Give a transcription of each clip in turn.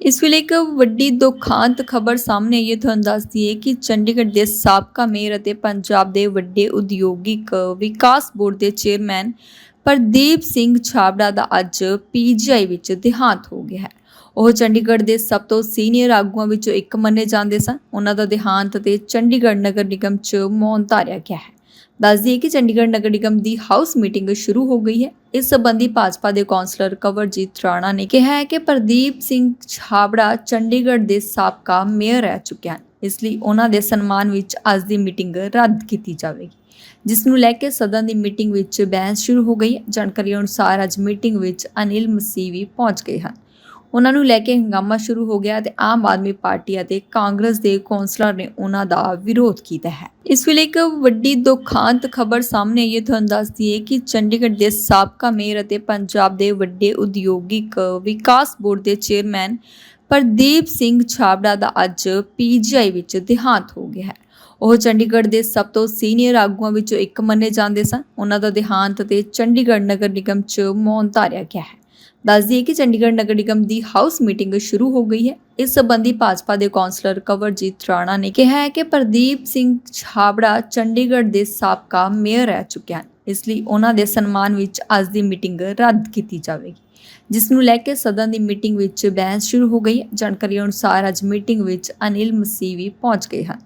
ਇਸ ਵੇਲੇ ਇੱਕ ਵੱਡੀ ਦੁਖਾਂਤ ਖਬਰ ਸਾਹਮਣੇ ਆਈ ਹੈ। ਤੁਹਾਨੂੰ ਦੱਸਦੀ ਹੈ ਕਿ ਚੰਡੀਗੜ੍ਹ ਦੇ ਸਾਬਕਾ ਮੇਅਰ ਅਤੇ ਪੰਜਾਬ ਦੇ ਵੱਡੇ ਉਦਯੋਗਿਕ ਵਿਕਾਸ ਬੋਰਡ ਦੇ ਚੇਅਰਮੈਨ ਪ੍ਰਦੀਪ ਸਿੰਘ ਛਾਬੜਾ ਦਾ ਅੱਜ ਪੀਜੀਆਈ ਵਿੱਚ ਦੇਹਾਂਤ ਹੋ ਗਿਆ ਹੈ। ਉਹ ਚੰਡੀਗੜ੍ਹ ਦੇ ਸਭ ਤੋਂ ਸੀਨੀਅਰ ਆਗੂਆਂ ਵਿੱਚੋਂ ਇੱਕ ਮੰਨੇ ਜਾਂਦੇ ਸਨ। ਉਹਨਾਂ ਦਾ ਦੇਹਾਂਤ ਤੇ ਚੰਡੀਗੜ੍ਹ ਨਗਰ ਨਿਗਮ 'ਚ ਮੌਨ ਧਾਰਿਆ ਗਿਆ ਹੈ। ਦੱਸ ਦਈਏ ਕਿ ਚੰਡੀਗੜ੍ਹ ਨਗਰ ਨਿਗਮ ਦੀ ਹਾਊਸ ਮੀਟਿੰਗ ਸ਼ੁਰੂ ਹੋ ਗਈ ਹੈ। ਇਸ ਸੰਬੰਧੀ ਭਾਜਪਾ ਦੇ ਕੌਂਸਲਰ ਕਵਰਜੀਤ ਰਾਣਾ ਨੇ ਕਿਹਾ ਹੈ ਕਿ ਪ੍ਰਦੀਪ ਸਿੰਘ ਛਾਬੜਾ ਚੰਡੀਗੜ੍ਹ ਦੇ ਸਾਬਕਾ ਮੇਅਰ ਰਹਿ ਚੁੱਕੇ ਹਨ ਇਸ ਲਈ ਉਹਨਾਂ ਦੇ ਸਨਮਾਨ ਵਿੱਚ ਅੱਜ ਦੀ ਮੀਟਿੰਗ ਰੱਦ ਕੀਤੀ ਜਾਵੇਗੀ, ਜਿਸ ਨੂੰ ਲੈ ਕੇ ਸਦਨ ਦੀ ਮੀਟਿੰਗ ਵਿੱਚ ਬਹਿਸ ਸ਼ੁਰੂ ਹੋ ਗਈ ਹੈ। ਜਾਣਕਾਰੀ ਅਨੁਸਾਰ ਅੱਜ ਮੀਟਿੰਗ ਵਿੱਚ ਅਨਿਲ ਮਸੀਹ ਵੀ ਪਹੁੰਚ ਗਏ ਹਨ। ਉਹਨਾਂ ਨੂੰ ਲੈ ਕੇ ਹੰਗਾਮਾ ਸ਼ੁਰੂ ਹੋ ਗਿਆ ਤੇ ਆਮ ਆਦਮੀ ਪਾਰਟੀ ਅਤੇ ਕਾਂਗਰਸ ਦੇ ਕੌਂਸਲਰ ਨੇ ਉਹਨਾਂ ਦਾ ਵਿਰੋਧ ਕੀਤਾ ਹੈ। ਇਸ ਵੇਲੇ ਇੱਕ ਵੱਡੀ ਦੁਖਾਂਤ ਖਬਰ ਸਾਹਮਣੇ ਆਈ ਹੈ। ਤੁਹਾਨੂੰ ਦੱਸ ਦਈਏ ਕਿ ਚੰਡੀਗੜ੍ਹ ਦੇ ਸਾਬਕਾ ਮੇਅਰ ਅਤੇ ਪੰਜਾਬ ਦੇ ਵੱਡੇ ਉਦਯੋਗਿਕ ਵਿਕਾਸ ਬੋਰਡ ਦੇ ਚੇਅਰਮੈਨ ਪ੍ਰਦੀਪ ਸਿੰਘ ਛਾਬੜਾ ਦਾ ਅੱਜ ਪੀਜੀਆਈ ਵਿੱਚ ਦੇਹਾਂਤ ਹੋ ਗਿਆ ਹੈ। ਉਹ ਚੰਡੀਗੜ੍ਹ ਦੇ ਸਭ ਤੋਂ ਸੀਨੀਅਰ ਆਗੂਆਂ ਵਿੱਚੋਂ ਇੱਕ ਮੰਨੇ ਜਾਂਦੇ ਸਨ। ਉਹਨਾਂ ਦਾ ਦੇਹਾਂਤ ਤੇ ਚੰਡੀਗੜ੍ਹ ਨਗਰ ਨਿਗਮ 'ਚ ਮੌਨ ਧਾਰਿਆ ਗਿਆ ਹੈ। ਦੱਸ ਦਈਏ ਕਿ ਚੰਡੀਗੜ੍ਹ ਨਗਰ ਨਿਗਮ ਦੀ ਹਾਊਸ ਮੀਟਿੰਗ ਸ਼ੁਰੂ ਹੋ ਗਈ ਹੈ। ਇਸ ਸੰਬੰਧੀ ਭਾਜਪਾ ਦੇ ਕੌਂਸਲਰ ਕਵਰਜੀਤ ਰਾਣਾ ਨੇ ਕਿਹਾ ਹੈ ਕਿ ਪ੍ਰਦੀਪ ਸਿੰਘ ਛਾਬੜਾ ਚੰਡੀਗੜ੍ਹ ਦੇ ਸਾਬਕਾ ਮੇਅਰ ਰਹਿ ਚੁੱਕੇ ਹਨ। ਇਸ ਲਈ ਉਹਨਾਂ ਦੇ ਸਨਮਾਨ ਵਿੱਚ ਅੱਜ ਦੀ ਮੀਟਿੰਗ ਰੱਦ ਕੀਤੀ ਜਾਵੇਗੀ, ਜਿਸ ਨੂੰ ਲੈ ਕੇ ਸਦਨ ਦੀ ਮੀਟਿੰਗ ਵਿੱਚ ਬਹਿਸ ਸ਼ੁਰੂ ਹੋ ਗਈ। ਹੈ ਜਾਣਕਾਰੀ ਅਨੁਸਾਰ ਅੱਜ ਮੀਟਿੰਗ ਵਿੱਚ ਅਨਿਲ ਮਸੀਹ ਵੀ ਪਹੁੰਚ ਗਏ ਹਨ।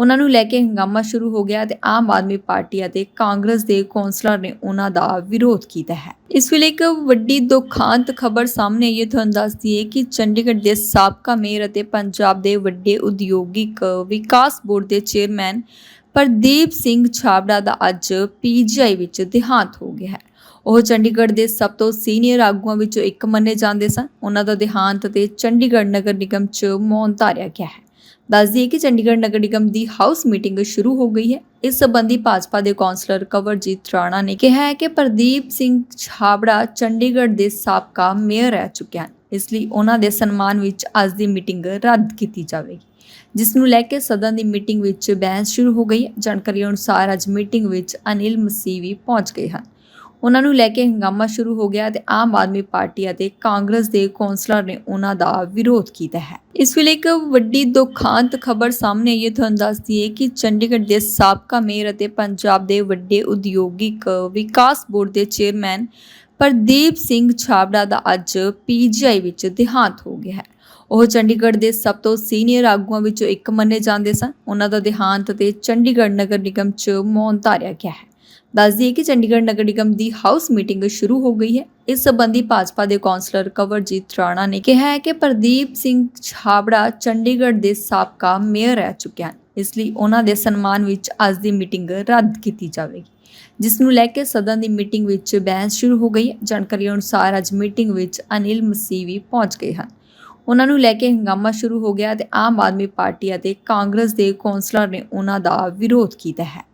ਉਹਨਾਂ ਨੂੰ ਲੈ ਕੇ ਹੰਗਾਮਾ ਸ਼ੁਰੂ ਹੋ ਗਿਆ ਤੇ ਆਮ ਆਦਮੀ ਪਾਰਟੀ ਅਤੇ ਕਾਂਗਰਸ ਦੇ ਕੌਂਸਲਰ ਨੇ ਉਹਨਾਂ ਦਾ ਵਿਰੋਧ ਕੀਤਾ ਹੈ। ਇਸ ਵੇਲੇ ਇੱਕ ਵੱਡੀ ਦੁਖਾਂਤ ਖਬਰ ਸਾਹਮਣੇ ਆਈ ਹੈ। ਤੁਹਾਨੂੰ ਦੱਸਦੀ ਹੈ ਕਿ ਚੰਡੀਗੜ੍ਹ ਦੇ ਸਾਬਕਾ ਮੇਅਰ ਅਤੇ ਪੰਜਾਬ ਦੇ ਵੱਡੇ ਉਦਯੋਗਿਕ ਵਿਕਾਸ ਬੋਰਡ ਦੇ ਚੇਅਰਮੈਨ ਪ੍ਰਦੀਪ ਸਿੰਘ ਛਾਬੜਾ ਦਾ ਅੱਜ ਪੀਜੀਆਈ ਵਿੱਚ ਦੇਹਾਂਤ ਹੋ ਗਿਆ ਹੈ। ਉਹ ਚੰਡੀਗੜ੍ਹ ਦੇ ਸਭ ਤੋਂ ਸੀਨੀਅਰ ਆਗੂਆਂ ਵਿੱਚੋਂ ਇੱਕ ਮੰਨੇ ਜਾਂਦੇ ਸਨ। ਉਹਨਾਂ ਦਾ ਦੇਹਾਂਤ ਤੇ ਚੰਡੀਗੜ੍ਹ ਨਗਰ ਨਿਗਮ 'ਚ ਮੌਨ ਧਾਰਿਆ ਗਿਆ ਹੈ। ਦੱਸ ਦਈਏ ਕਿ ਚੰਡੀਗੜ੍ਹ ਨਗਰ ਨਿਗਮ ਦੀ ਹਾਊਸ ਮੀਟਿੰਗ ਸ਼ੁਰੂ ਹੋ ਗਈ ਹੈ। ਇਸ ਸੰਬੰਧੀ ਭਾਜਪਾ ਦੇ ਕੌਂਸਲਰ ਕਵਰਜੀਤ ਰਾਣਾ ਨੇ ਕਿਹਾ ਹੈ ਕਿ ਪ੍ਰਦੀਪ ਸਿੰਘ ਛਾਬੜਾ ਚੰਡੀਗੜ੍ਹ ਦੇ ਸਾਬਕਾ ਮੇਅਰ ਰਹਿ ਚੁੱਕੇ ਹਨ। ਇਸ ਲਈ ਉਹਨਾਂ ਦੇ ਸਨਮਾਨ ਵਿੱਚ ਅੱਜ ਦੀ ਮੀਟਿੰਗ ਰੱਦ ਕੀਤੀ ਜਾਵੇਗੀ, ਜਿਸ ਨੂੰ ਲੈ ਕੇ ਸਦਨ ਦੀ ਮੀਟਿੰਗ ਵਿੱਚ ਬਹਿਸ ਸ਼ੁਰੂ ਹੋ ਗਈ ਹੈ। ਜਾਣਕਾਰੀ ਅਨੁਸਾਰ ਅੱਜ ਮੀਟਿੰਗ ਵਿੱਚ ਅਨਿਲ ਮਸੀਹ ਵੀ ਪਹੁੰਚ ਗਏ ਹਨ। ਉਹਨਾਂ ਨੂੰ ਲੈ ਕੇ ਹੰਗਾਮਾ ਸ਼ੁਰੂ ਹੋ ਗਿਆ ਤੇ ਆਮ ਆਦਮੀ ਪਾਰਟੀ ਅਤੇ ਕਾਂਗਰਸ ਦੇ ਕੌਂਸਲਰ ਨੇ ਉਹਨਾਂ ਦਾ ਵਿਰੋਧ ਕੀਤਾ ਹੈ। ਇਸ ਵੇਲੇ ਇੱਕ ਵੱਡੀ ਦੁਖਾਂਤ ਖਬਰ ਸਾਹਮਣੇ ਆਈ ਤੁਹਾਨੂੰ ਦੱਸ ਦਈਏ ਕਿ ਚੰਡੀਗੜ੍ਹ ਦੇ ਸਾਬਕਾ ਮੇਅਰ ਅਤੇ ਪੰਜਾਬ ਦੇ ਵੱਡੇ ਉਦਯੋਗਿਕ ਵਿਕਾਸ ਬੋਰਡ ਦੇ ਚੇਅਰਮੈਨ ਪ੍ਰਦੀਪ ਸਿੰਘ ਛਾਬੜਾ ਦਾ ਅੱਜ ਪੀਜੀਆਈ ਵਿੱਚ ਦੇਹਾਂਤ ਹੋ ਗਿਆ ਹੈ। ਉਹ ਚੰਡੀਗੜ੍ਹ ਦੇ ਸਭ ਤੋਂ ਸੀਨੀਅਰ ਆਗੂਆਂ ਵਿੱਚੋਂ ਇੱਕ ਮੰਨੇ ਜਾਂਦੇ ਸਨ। ਉਹਨਾਂ ਦਾ ਦੇਹਾਂਤ ਤੇ ਚੰਡੀਗੜ੍ਹ ਨਗਰ ਨਿਗਮ 'ਚ ਮੌਨ ਧਾਰਿਆ ਗਿਆ ਹੈ। ਦੱਸ ਦਈਏ ਕਿ ਚੰਡੀਗੜ੍ਹ ਨਗਰ ਨਿਗਮ ਦੀ ਹਾਊਸ ਮੀਟਿੰਗ ਸ਼ੁਰੂ ਹੋ ਗਈ ਹੈ। ਇਸ ਸੰਬੰਧੀ ਭਾਜਪਾ ਦੇ ਕੌਂਸਲਰ ਕਵਰਜੀਤ ਰਾਣਾ ਨੇ ਕਿਹਾ ਹੈ ਕਿ ਪ੍ਰਦੀਪ ਸਿੰਘ ਛਾਬੜਾ ਚੰਡੀਗੜ੍ਹ ਦੇ ਸਾਬਕਾ ਮੇਅਰ ਰਹਿ ਚੁੱਕੇ ਹਨ ਇਸ ਲਈ ਉਹਨਾਂ ਦੇ ਸਨਮਾਨ ਵਿੱਚ ਅੱਜ ਦੀ ਮੀਟਿੰਗ ਰੱਦ ਕੀਤੀ ਜਾਵੇਗੀ, ਜਿਸ ਨੂੰ ਲੈ ਕੇ ਸਦਨ ਦੀ ਮੀਟਿੰਗ ਵਿੱਚ ਬਹਿਸ ਸ਼ੁਰੂ ਹੋ ਗਈ। ਹੈ ਜਾਣਕਾਰੀ ਅਨੁਸਾਰ ਅੱਜ ਮੀਟਿੰਗ ਵਿੱਚ ਅਨਿਲ ਮਸੀਹ ਵੀ ਪਹੁੰਚ ਗਏ ਹਨ। ਉਹਨਾਂ ਨੂੰ ਲੈ ਕੇ ਹੰਗਾਮਾ ਸ਼ੁਰੂ ਹੋ ਗਿਆ ਤੇ ਆਮ ਆਦਮੀ ਪਾਰਟੀ ਅਤੇ ਕਾਂਗਰਸ ਦੇ ਕੌਂਸਲਰ ਨੇ ਉਹਨਾਂ ਦਾ ਵਿਰੋਧ ਕੀਤਾ ਹੈ।